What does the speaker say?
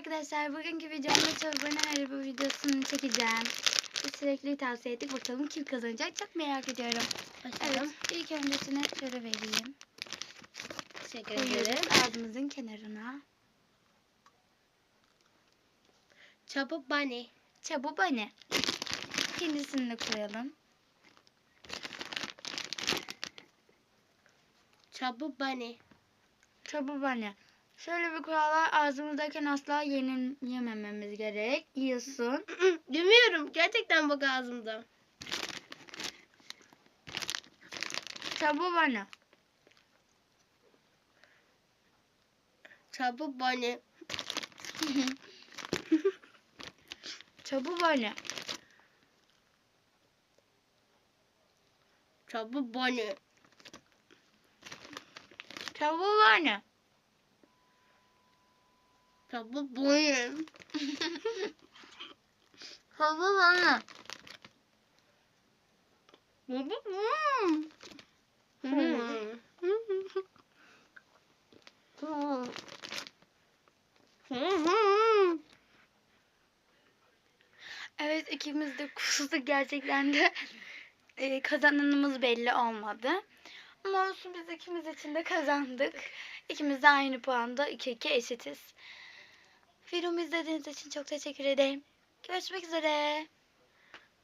arkadaşlar. Bugünkü videomda çorbana araba videosunu çekeceğim. Sürekli tavsiye ettik. Bakalım kim kazanacak çok merak ediyorum. Evet. Başlayalım. ilk öncesine şöyle vereyim. Teşekkür ederim. Ağzımızın kenarına. Çabuk bunny. Çabuk bani. İkincisini de koyalım. Çabuk bunny. Çabuk bani. Şöyle bir kural var. Ağzımızdayken asla yenil yemememiz gerek. Yiyorsun. Demiyorum. Gerçekten bak ağzımda. Çabuk bani. Çabuk bunny. Çabuk bani. Çabuk bunny. Çabuk bani. Çabuk bunny. Çabuk bani. Çabuk bunny. Evet ikimiz de kustuk gerçekten de e, kazananımız belli olmadı. Ama olsun biz ikimiz için de kazandık. İkimiz de aynı puanda 2-2 eşitiz. Videomu izlediğiniz için çok teşekkür ederim. Görüşmek üzere.